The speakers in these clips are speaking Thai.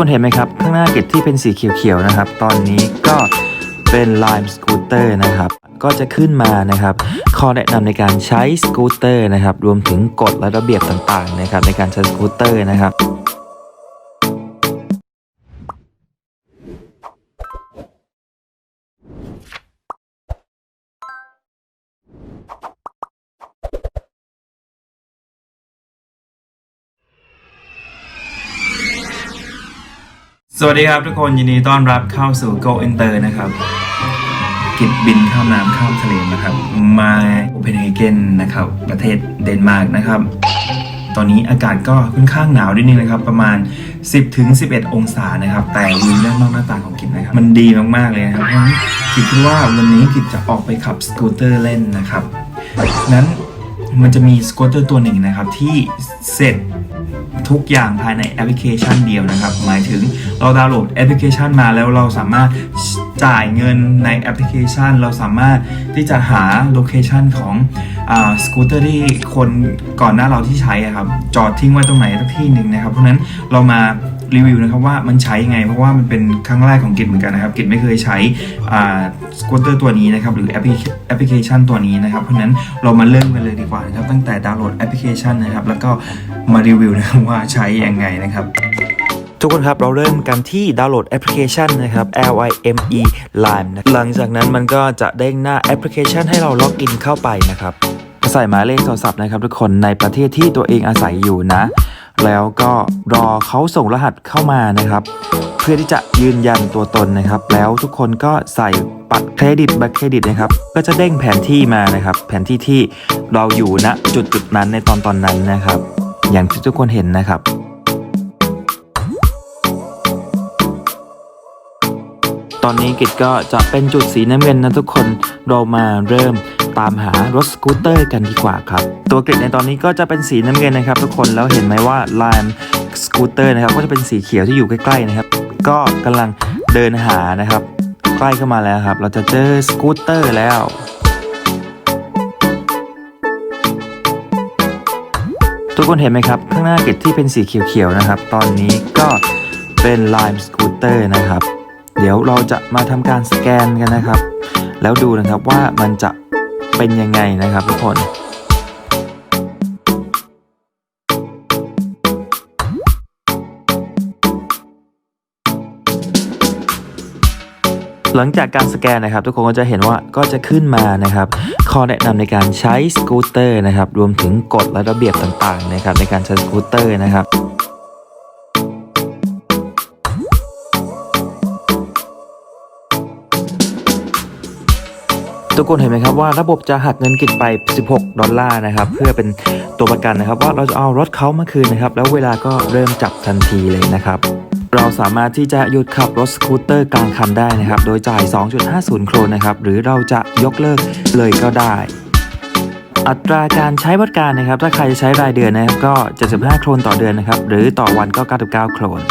คนเห็นไหมครับ ข้างหน้าเกิจที่เป็นสีเขียวๆนะครับ ตอนนี้ก็เป็น Lime Scooter นะครับก็จะขึ้นมานะครับข้อแนะนำในการใช้สกูตเตอร์นะครับรวมถึงกฎและระเบียบต่างๆนะครับในการใช้สกูตเตอร์นะครับ สวัสดีครับทุกคนยินดีต้อนรับเข้าสู่ Go Inter นะครับกิจบินข้ามน้ำข้ามทะเลนะครับ มาโอเปนเฮเกนนะครับ ประเทศเดนมาร์กนะครับ ตอนนี้อากาศก็ค่อนข้างหนาวนิดนึงนะครับ ประมาณ 10ถึง11 องศานะครับ แต่วิวด้านนอกหน้าต่างของกิจนะครับ มันดีมากๆเลยนะครับเพราะฉะนั้นกิจคิดว่าวันนี้กิจจะออกไปขับสกูตเตอร์เล่นนะครับนั้นมันจะมีสกูตเตอร์ตัวหนึ่งนะครับที่เสร็จ ทุกอย่างภายในแอปพลิเคชันเดียวนะครับ หมายถึงเราดาวน์โหลดแอปพลิเคชันมาแล้วเราสามารถจ่ายเงินในแอปพลิเคชัน เราสามารถที่จะหาโลเคชันของสกูตเตอร์ที่คนก่อนหน้าเราที่ใช้ครับจอดทิ้งไว้ตรงไหนสักที่หนึ่งนะครับ เพราะนั้นเรามา รีวิวนะครับว่ามันใช้ยังไง เพราะว่ามันเป็นครั้งแรกของกิจเหมือนกันนะครับกิจไม่เคยใช้สกูตเตอร์ตัวนี้นะครับหรือแอปพลิเคชันตัวนี้นะครับเพราะฉะนั้นเรามาเริ่มกันเลยดีกว่านะครับตั้งแต่ดาวน์โหลดแอปพลิเคชันนะครับแล้วก็มารีวิวนะครับว่าใช้ยังไงนะครับทุกคนครับ เราเริ่มกันที่ดาวน์โหลดแอปพลิเคชันนะครับ L I M E Lime นะหลังจากนั้นมันก็จะเด้งหน้าแอปพลิเคชันให้เราล็อกอินเข้าไปนะครับใส่หมายเลขโทรศัพท์นะครับทุกคนในประเทศที่ตัวเองอาศัยอยู่นะ แล้วก็รอเขาส่งรหัสเข้ามานะครับ เพื่อที่จะยืนยันตัวตนนะครับ แล้วทุกคนก็ใส่บัตรเครดิตบัตรเครดิตนะครับ ก็จะเด้งแผนที่มานะครับ แผนที่ที่เราอยู่ณจุดจุดนั้นในตอนตอนนั้นนะครับ อย่างที่ทุกคนเห็นนะครับตอนนี้กิจก็จะเป็นจุดสีน้ำเงินนะทุกคนเรามาเริ่ม ตามหารถสกูตเตอร์กันดีกว่าครับ ตัวกริดในตอนนี้ก็จะเป็นสีน้ำเงินนะครับ ทุกคนแล้วเห็นไหมว่าลายสกูตเตอร์นะครับก็จะเป็นสีเขียวที่อยู่ใกล้ๆนะครับ ก็กำลังเดินหานะครับ ใกล้เข้ามาแล้วครับ เราจะเจอสกูตเตอร์แล้วทุกคนเห็นไหมครับ ข้างหน้ากิจที่เป็นสีเขียวๆนะครับ ตอนนี้ก็เป็น Lime Scooter นะครับ เดี๋ยวเราจะมาทำการสแกนกันนะครับ แล้วดูนะครับว่ามันจะ เป็นยังไงนะครับทุกคนหลังจากการสแกนนะครับ ทุกคนก็จะเห็นว่าก็จะขึ้นมานะครับ ข้อแนะนำในการใช้สกูตเตอร์นะครับ รวมถึงกฎและระเบียบต่างๆนะครับในการใช้สกูตเตอร์นะครับ ทุกคนเห็นไหมครับว่าระบบจะหักเงินกิจไป 16 ดอลลาร์นะครับเพื่อเป็นตัวประกันนะครับ ว่าเราจะเอารถเขามาคืนนะครับ แล้วเวลาก็เริ่มจับทันทีเลยนะครับเราสามารถที่จะหยุดขับรถสกูตเตอร์กลางคันได้นะครับ โดยจ่าย 2.50 โครนนะครับ หรือเราจะยกเลิกเลยก็ได้ อัตราการใช้บริการนะครับ ถ้าใครจะใช้รายเดือนนะครับก็ 75 โครนต่อเดือนนะครับ หรือต่อวันก็ 99 โครน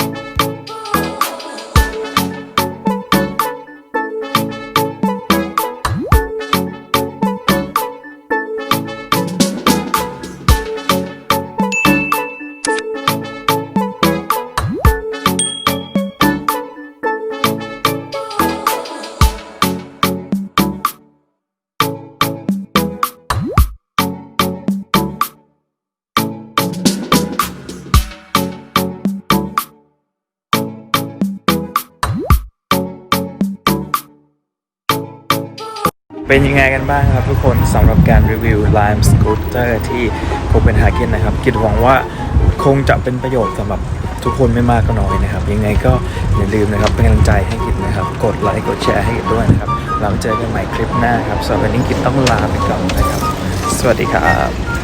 เป็นยังไงกันบ้างครับทุกคนสำหรับการรีวิว Lime Scooter ที่โคเปนฮาเกนนะครับคิดหวังว่าคงจะเป็นประโยชน์สำหรับทุกคนไม่มากก็น้อยนะครับ ยังไงก็อย่าลืมนะครับเป็นกำลังใจให้กิจนะครับ กดไลค์กดแชร์ให้กิจด้วยนะครับเราเจอกันใหม่คลิปหน้าครับสำหรับวันนี้กิจต้องลาไปก่อนนะครับ สวัสดีครับ